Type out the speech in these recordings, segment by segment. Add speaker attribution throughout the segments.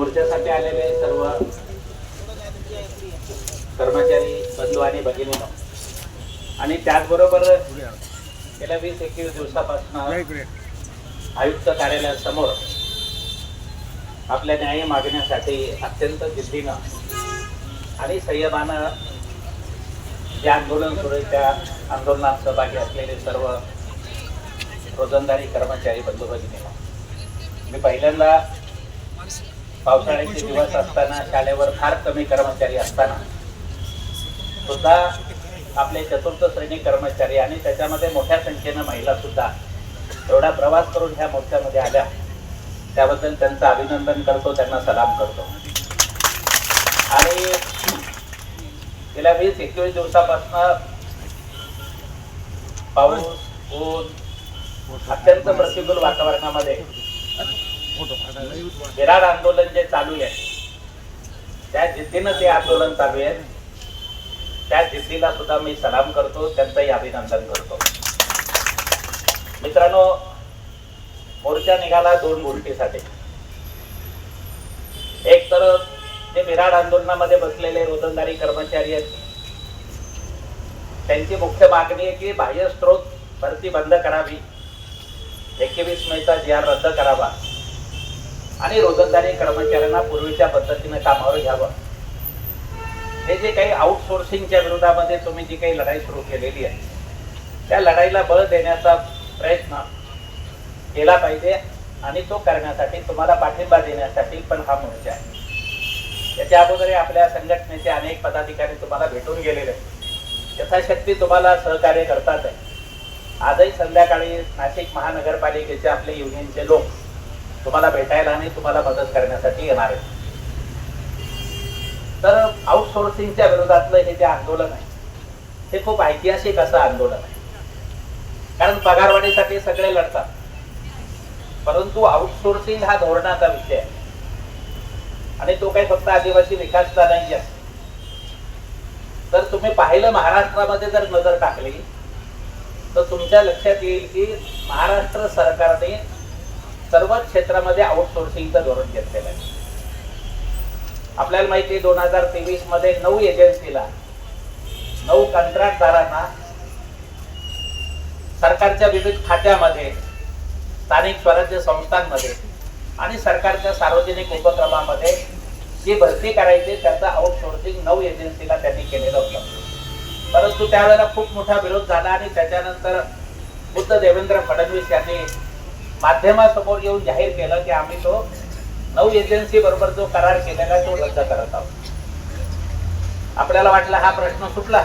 Speaker 1: मोर्चासाठी आलेले सर्व कर्मचारी बंधू आणि भगिनी आणि त्याचबरोबर गेल्या वीस एकवीस दिवसापासून आयुक्त कार्यालयासमोर आपल्या न्याय मागण्यासाठी अत्यंत जिद्दीनं आणि संयमानं जे आंदोलन सुरू आहे त्या आंदोलनात सहभागी असलेले सर्व रोजंदारी कर्मचारी बंधू भगिनी मी पहिल्यांदा पावसाळ्याचे दिवस असताना शाळेवर फार कमी कर्मचारी असताना सुद्धा आपले चतुर्थ श्रेणी कर्मचारी आणि त्याच्यामध्ये मोठ्या संख्येनं महिला सुद्धा एवढा प्रवास करून ह्या मोर्चामध्ये आल्या. त्याबद्दल त्यांचं अभिनंदन करतो त्यांना सलाम करतो. आणि गेल्या वीस एकवीस दिवसापासून पाऊस ऊन अत्यंत प्रतिकूल वातावरणामध्ये विराट आंदोलन जे चालू आहे त्या जिद्दीनं ते आंदोलन चालू आहे. त्या जिद्दीला सुद्धा मी सलाम करतो त्यांचंही अभिनंदन करतो. मित्रांनो मोर्चा निघाला दोन गोष्टीसाठी. एक तर जे विराट आंदोलनामध्ये बसलेले रोजंदारी कर्मचारी आहेत त्यांची मुख्य मागणी आहे की बाह्य स्त्रोत भरती बंद करावी. एकवीस मेचा जी आर रद्द करावा. आणि रोजंदारी कर्मचाऱ्यांना पूर्वीच्या पद्धतीने कामावर घ्यावं. हे जे काही आउटसोर्सिंगच्या विरोधामध्ये तुम्ही जी काही लढाई सुरू केलेली आहे त्या लढाईला बळ देण्याचा प्रयत्न केला पाहिजे आणि तो करण्यासाठी तुम्हाला पाठिंबा देण्यासाठी पण हा मोर्चा आहे. त्याच्या अगोदर आपल्या संघटनेचे अनेक पदाधिकारी तुम्हाला भेटून गेलेले आहेत. यथाशक्ती तुम्हाला सहकार्य करतात आहे. आजही संध्याकाळी नाशिक महानगरपालिकेचे आपले युनियनचे लोक तुम्हाला भेटायला आणि तुम्हाला मदत करण्यासाठी येणार आहे. तर आउटसोर्सिंगच्या विरोधातलं हे जे आंदोलन आहे हे खूप ऐतिहासिक असं आंदोलन आहे. कारण पगारवाढीसाठी सगळे लढतात. परंतु आउटसोर्सिंग हा धोरणाचा विषय आहे. आणि तो काही फक्त आदिवासी विकासचा नाही आहे. तर तुम्ही पाहिलं महाराष्ट्रामध्ये जर नजर टाकली तर तुमच्या लक्षात येईल की महाराष्ट्र सरकारने सर्वच क्षेत्रामध्ये आउटसोर्सिंगचं धोरण घेतलेलं आहे. आपल्याला माहिती दोन हजार तेवीसमध्ये नऊ एजन्सीला नऊ कंत्राटदारांना सरकारच्या विविध खात्यामध्ये स्थानिक स्वराज्य संस्थांमध्ये आणि सरकारच्या सार्वजनिक उपक्रमामध्ये जी भरती करायची त्याचं आउटसोर्सिंग नऊ एजन्सीला त्यांनी केलेलं होतं. परंतु त्यावेळेला खूप मोठा विरोध झाला आणि त्याच्यानंतर बुद्ध देवेंद्र फडणवीस यांनी माध्यमासमोर येऊन जाहीर केलं की आम्ही तो नऊ एजन्सी बरोबर जो करार केलेला आहे तो रद्द करत आहोत. आपल्याला वाटलं हा प्रश्न सुटला.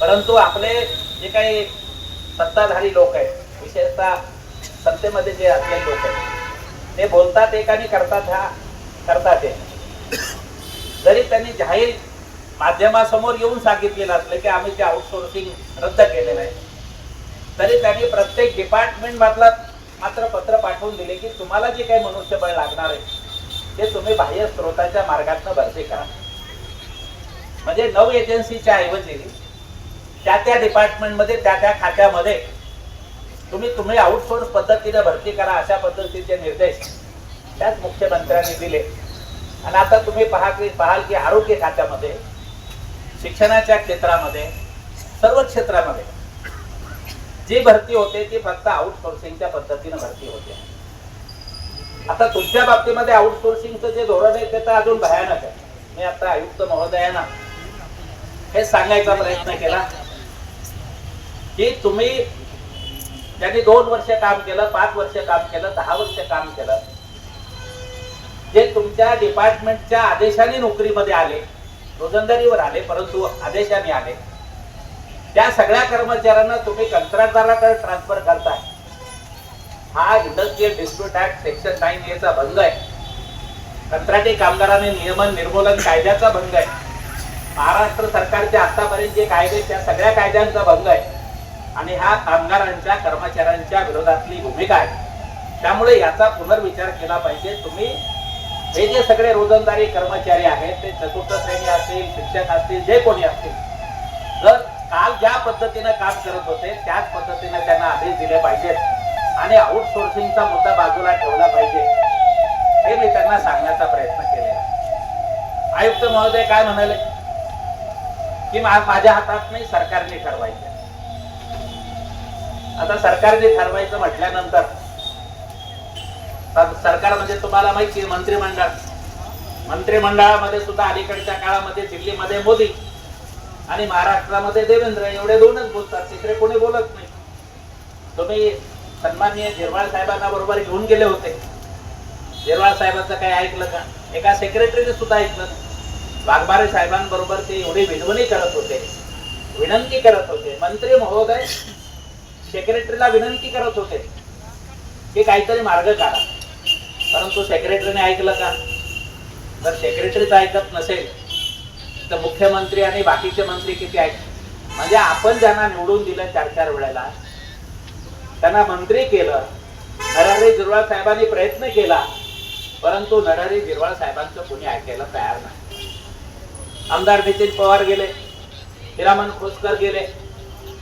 Speaker 1: परंतु आपले जे काही सत्ताधारी लोक आहेत विशेषतः सत्तेमध्ये जे असलेले लोक आहेत ते बोलतात एक आणि करतात हा करतात एक. जरी त्यांनी जाहीर माध्यमासमोर येऊन सांगितलेलं असलं की आम्ही ते आउटसोर्सिंग रद्द केलेलं आहे तरी त्यांनी प्रत्येक डिपार्टमेंट मधला मात्र पत्र पाठवून दिले की तुम्हाला जे काही मनुष्यबळ लागणार आहे ते तुम्ही बाह्य स्रोताच्या मार्गातनं भरती करा. म्हणजे नऊ एजन्सीच्या ऐवजी त्या त्या डिपार्टमेंटमध्ये त्या त्या खात्यामध्ये तुम्ही तुम्ही आउटसोर्स पद्धतीने भरती करा अशा पद्धतीचे निर्देश त्याच मुख्यमंत्र्यांनी दिले. आणि आता तुम्ही पहा की पाहाल की आरोग्य खात्यामध्ये शिक्षणाच्या क्षेत्रामध्ये सर्व क्षेत्रामध्ये जी भरती होते ती फक्त आउटसोर्सिंगच्या पद्धतीने भरती होते. आता तुमच्या बाबतीमध्ये आउटसोर्सिंगचं जे धोरण आहे ते तर अजून भयानक आहे. मी आता आयुक्त महोदयांना हे सांगायचा प्रयत्न केला की तुम्ही त्यांनी दोन वर्ष काम केलं पाच वर्ष काम केलं दहा वर्ष काम केलं जे तुमच्या डिपार्टमेंटच्या आदेशाने नोकरीमध्ये आले रोजंदारीवर आले परंतु आदेशाने आले त्या सगळ्या कर्मचाऱ्यांना तुम्ही कंत्राटदाराकडे ट्रान्सफर करताय. हा industrial dispute act section nine एचा भंग आहे. कंत्राटी कामगारांनी नियमन निर्मूलन कायद्याचा भंग आहे. महाराष्ट्र सरकारचे आतापर्यंत जे कायदे त्या सगळ्या कायद्यांचा भंग आहे. आणि हा कामगारांच्या कर्मचाऱ्यांच्या विरोधातली भूमिका आहे. त्यामुळे याचा पुनर्विचार केला पाहिजे. तुम्ही हे जे सगळे रोजंदारी कर्मचारी आहेत ते चतुर्थ श्रेणी असतील शिक्षक असतील जे कोणी असतील काल ज्या पद्धतीनं काम करत होते त्याच पद्धतीने त्यांना आदेश दिले पाहिजेत. आणि आउटसोर्सिंगचा मुद्दा बाजूला ठेवला पाहिजे. हे मी त्यांना सांगण्याचा प्रयत्न सांगणार आयुक्त महोदय काय म्हणाले? की माझ्या हातात नाही सरकारने ठरवायचं आता सरकारने ठरवायचं म्हटल्यानंतर सरकार म्हणजे तुम्हाला माहिती मंत्रिमंडळ. मंत्रिमंडळामध्ये सुद्धा अलीकडच्या काळामध्ये दिल्लीमध्ये मोदी आणि महाराष्ट्रामध्ये देवेंद्र एवढे दोनच बोलतात तिकडे कोणी बोलत नाही. तुम्ही सन्माननीय झिरवाळ साहेबांना बरोबर घेऊन गेले होते. झिरवाळ साहेबांचं काही ऐकलं का? एका सेक्रेटरीने सुद्धा ऐकलं वाघबारे साहेबांबरोबर ते एवढी विनवणी करत होते. विनंती करत होते. मंत्री महोदय सेक्रेटरीला विनंती करत होते की काहीतरी मार्ग काढा. परंतु सेक्रेटरीने ऐकलं का? जर सेक्रेटरीच ऐकत नसेल तर मुख्यमंत्री आणि बाकीचे मंत्री किती आहेत? म्हणजे आपण ज्यांना निवडून दिलं चार चार वेळेला त्यांना मंत्री केलं नरहरी जिरवाळ साहेबांनी प्रयत्न केला परंतु नरहरी झिरवाळ साहेबांचं कोणी ऐकायला तयार नाही. आमदार नितीन पवार गेले हिरामन खोसकर गेले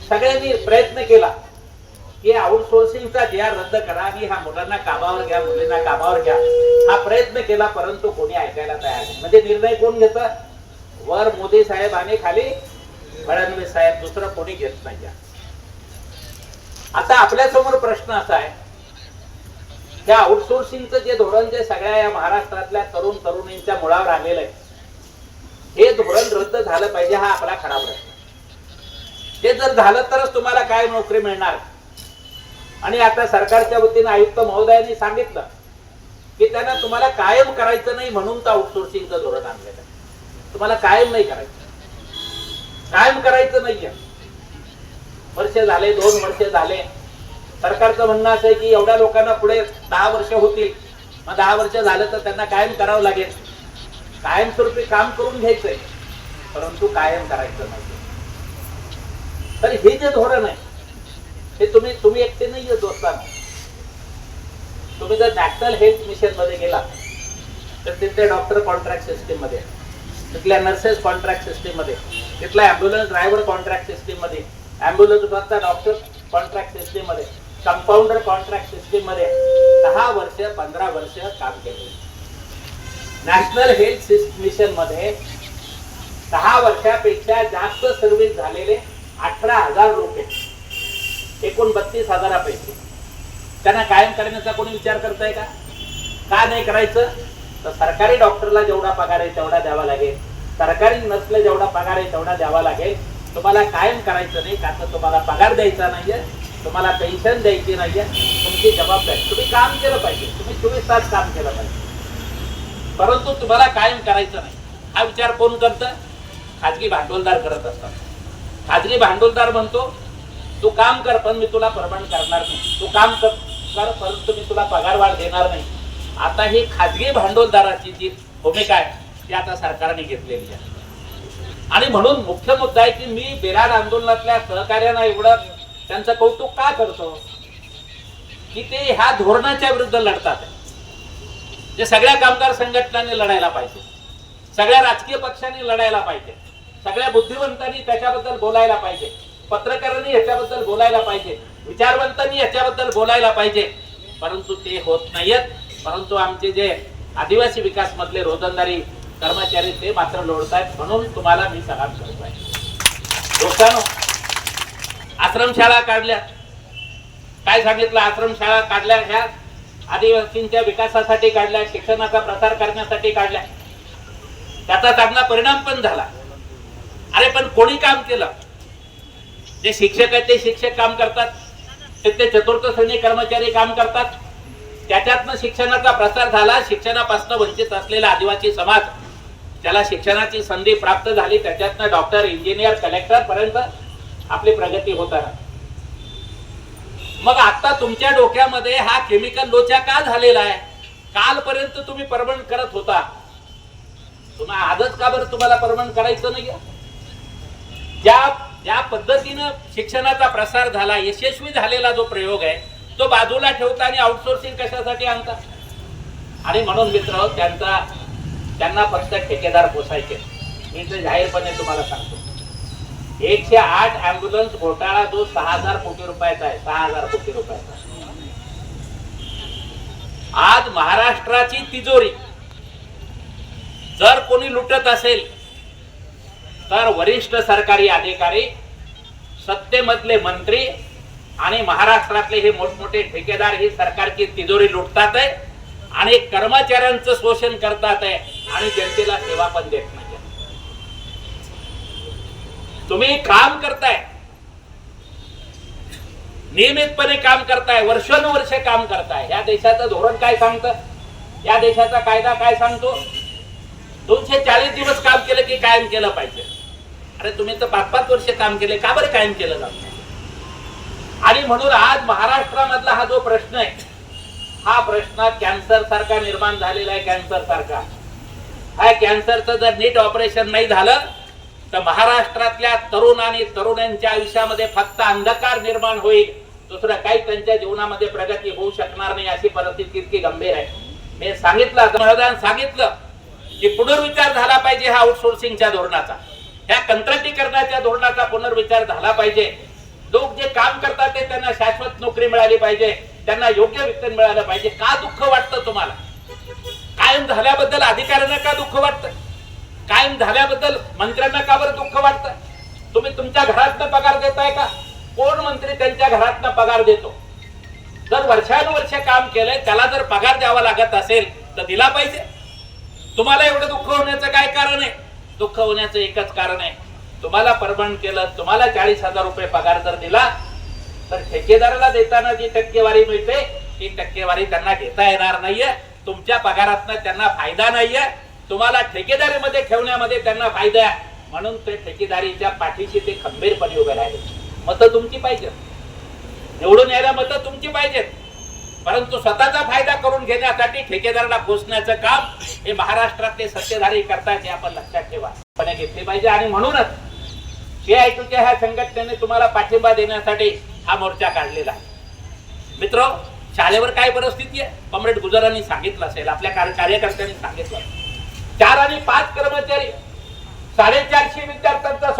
Speaker 1: सगळ्यांनी प्रयत्न केला की आउटसोर्सिंगचा जे रद्द करा आणि ह्या मुलांना कामावर घ्या मुलींना कामावर घ्या हा प्रयत्न केला परंतु कोणी ऐकायला तयार नाही. म्हणजे निर्णय कोण घेतं? वर मोदी साहेब आणि खाली फडणवीस साहेब दुसरं कोणी घेत नाही आता आपल्यासमोर प्रश्न असा आहे त्या आउटसोर्सिंगचं जे धोरण जे सगळ्या या महाराष्ट्रातल्या तरुण तरुणींच्या मुळावर आलेलं आहे हे धोरण रद्द झालं पाहिजे हा आपला खरा प्रश्न. ते जर झालं तरच तुम्हाला काय नोकरी मिळणार? आणि आता सरकारच्या वतीने आयुक्त महोदयांनी सांगितलं की त्यांना तुम्हाला कायम करायचं नाही म्हणून तर आउटसोर्सिंगचं धोरण आणलेलं आहे. तुम्हाला कायम नाही करायचं. कायम करायचं नाहीये. वर्ष झाले दोन वर्ष झाले. सरकारचं म्हणणं असं आहे की एवढ्या लोकांना पुढे दहा वर्ष होतील. मग दहा वर्ष झालं तर त्यांना कायम करावं लागेल. कायमस्वरूपी काम करून घ्यायचंय. परंतु कायम करायचं नाही तर हे जे धोरण आहे हे तुम्ही तुम्ही एकटे नाहीये दोस्तांना. तुम्ही जर नॅशनल हेल्थ मिशनमध्ये गेला तर तिथे डॉक्टर कॉन्ट्रॅक्ट सिस्टीममध्ये तिथल्या नर्सेस कॉन्ट्रॅक्ट सिस्टीममध्ये तिथला अँब्युलन्स ड्रायव्हर कॉन्ट्रॅक्ट सिस्टीममध्ये अँब्युलन्स डॉक्टर कॉन्ट्रॅक्ट सिस्टीममध्ये कंपाऊंडर कॉन्ट्रॅक्ट सिस्टीममध्ये दहा वर्ष पंधरा वर्ष काम केले. नॅशनल हेल्थ मिशनमध्ये दहा वर्षापेक्षा जास्त सर्व्हिस झालेले अठरा हजार लोक एकूण बत्तीस हजारापैकी. त्यांना कायम करण्याचा कोणी विचार करताय का? का नाही करायचं? तर सरकारी डॉक्टरला जेवढा पगार आहे तेवढा द्यावा लागेल. सरकारी नर्सला जेवढा पगार आहे तेवढा द्यावा लागेल. तुम्हाला कायम करायचं नाही का तर तुम्हाला पगार द्यायचा नाहीये तुम्हाला पेन्शन द्यायची नाहीये. तुमची जबाबदारी तुम्ही काम केलं पाहिजे तुम्ही चोवीस तास काम केलं पाहिजे. परंतु तुम्हाला कायम करायचं नाही. हा विचार कोण करतं? खाजगी भांडवलदार करत असतात. खाजगी भांडवलदार म्हणतो तू काम कर पण मी तुला परमनंट करणार नाही. तू काम कर कर परंतु मी तुला पगार वाढ देणार नाही. आता ही खाजगी भांडवलदाराची जी भूमिका आहे ती आता सरकारने घेतलेली आहे. आणि म्हणून मुख्य मुद्दा आहे की मी बेरार आंदोलनातल्या सहकार्यांना एवढं त्यांचं कौतुक का करतो? की ते ह्या धोरणाच्या विरुद्ध लढतात. जे सगळ्या कामगार संघटनांनी लढायला पाहिजे. सगळ्या राजकीय पक्षांनी लढायला पाहिजे. सगळ्या बुद्धिवंतांनी त्याच्याबद्दल बोलायला पाहिजे. पत्रकारांनी याच्याबद्दल बोलायला पाहिजे. विचारवंतांनी याच्याबद्दल बोलायला पाहिजे. परंतु ते होत नाहीयेत. परंतु आमचे जे आदिवासी विकास मधले रोजंदारी कर्मचारी ते मात्र लोडतायत म्हणून तुम्हाला मी सलाम करतोय दोस्तानो आश्रमशाळा काढल्या. काय सांगितलं? आश्रमशाळा काढल्या ह्या आदिवासींच्या विकासासाठी काढल्या शिक्षणाचा प्रसार करण्यासाठी काढल्या. त्याचा चांगला परिणाम पण झाला. अरे पण कोणी काम केलं? जे शिक्षक आहेत ते शिक्षक काम करतात. तिथले चतुर्थ श्रेणी कर्मचारी काम करतात. त्याच्यातनं शिक्षणाचा प्रसार झाला. शिक्षणापासून वंचित असलेला आदिवासी समाज त्याला शिक्षणाची संधी प्राप्त झाली. त्याच्यातनं डॉक्टर इंजिनियर कलेक्टर पर्यंत आपली प्रगती होताना मग आता तुमच्या डोक्यामध्ये हा केमिकल लोचा का झालेला आहे? कालपर्यंत तुम्ही परमण करत होता. तुम्हाला आजच का बरं तुम्हाला परमण करायचं नाही ज्या ज्या पद्धतीनं शिक्षणाचा प्रसार झाला यशस्वी झालेला जो प्रयोग आहे तो बाजूला ठेवता आणि आउटसोर्सिंग कशासाठी आणता? आणि म्हणून मित्र त्यांचा त्यांना फक्त ठेकेदार पोसायचे. मी ते जाहीरपणे तुम्हाला सांगतो. एकशे आठ अँब्युलन्स घोटाळा जो सहा हजार कोटी रुपयाचा आहे सहा हजार कोटी रुपयाचा. आज महाराष्ट्राची तिजोरी. जर कोणी लुटत असेल तर वरिष्ठ सरकारी अधिकारी सत्तेमधले मंत्री आणि महाराष्ट्रातले हे मोठमोठे ठेकेदार ही सरकारची तिजोरी लुटतात आहे आणि कर्मचाऱ्यांचं शोषण करतात आहे आणि जनतेला सेवा पण देत नाही तुम्ही काम करताय. नियमितपणे काम करताय वर्षानुवर्ष काम करताय. या देशाचं धोरण काय सांगतं? या देशाचा कायदा काय सांगतो? दोनशे चाळीस दिवस काम केलं की कायम केलं पाहिजे. अरे तुम्ही तर पाच पाच वर्ष काम केले का बरं कायम केलं जातं? आणि म्हणून आज महाराष्ट्रामधला हा जो प्रश्न आहे हा प्रश्न कॅन्सर सारखा निर्माण झालेला आहे कॅन्सर सारखा. हा कॅन्सरचं जर नीट ऑपरेशन नाही झालं तर महाराष्ट्रातल्या तरुण आणि तरुणांच्या आयुष्यामध्ये फक्त अंधकार निर्माण होईल. दुसरं काही त्यांच्या जीवनामध्ये प्रगती होऊ शकणार नाही अशी परिस्थिती इतकी गंभीर आहे. मी सांगितलं आता सांगितलं की पुनर्विचार झाला पाहिजे हा आउटसोर्सिंगच्या धोरणाचा. ह्या कंत्राटीकरणाच्या धोरणाचा पुनर्विचार झाला पाहिजे. लोक जे काम करतात ते त्यांना शाश्वत नोकरी मिळाली पाहिजे त्यांना योग्य वेतन मिळालं पाहिजे. का दुःख वाटतं तुम्हाला? कायम झाल्याबद्दल अधिकाऱ्यांना का दुःख वाटतं? कायम झाल्याबद्दल मंत्र्यांना का बरं दुःख वाटतं? तुम्ही तुमच्या घरातनं पगार देताय का? कोण मंत्री त्यांच्या घरातनं पगार देतो? जर वर्षानुवर्ष काम केलंय त्याला जर पगार द्यावा लागत असेल तर दिला पाहिजे. तुम्हाला एवढं दुःख होण्याचं काय कारण आहे? दुःख होण्याचं एकच कारण आहे. तुम्हाला परमनंट केलं तुम्हाला चाळीस हजार रुपये पगार जर दिला तर ठेकेदाराला देताना जी टक्केवारी मिळते ती टक्केवारी त्यांना घेता येणार नाहीये. तुमच्या पगारातनं त्यांना फायदा नाहीये. तुम्हाला ठेकेदारीमध्ये ठेवण्यामध्ये त्यांना फायदा आहे. म्हणून ते ठेकेदारीच्या पाठीशी ते खंबीरपणे उभे राहिले. मतं तुमची पाहिजेत. निवडून यायला मतं तुमची पाहिजेत. परंतु स्वतःचा फायदा करून घेण्यासाठी ठेकेदाराला पोचण्याचं काम हे महाराष्ट्रातले सत्तेधारी करतात हे आपण लक्षात ठेवा. पण घेतले पाहिजे आणि म्हणूनच हे ऐकूच्या ह्या संघटनेने तुम्हाला पाठिंबा देण्यासाठी हा मोर्चा काढलेला आहे. मित्र शाळेवर काय परिस्थिती आहे? कॉम्रेड गुजरांनी सांगितलं असेल आपल्या कार्य- कार्यकर्त्यांनी सांगितलं चार आणि पाच कर्मचारी साडेचारशे विद्यार्थ्यांचा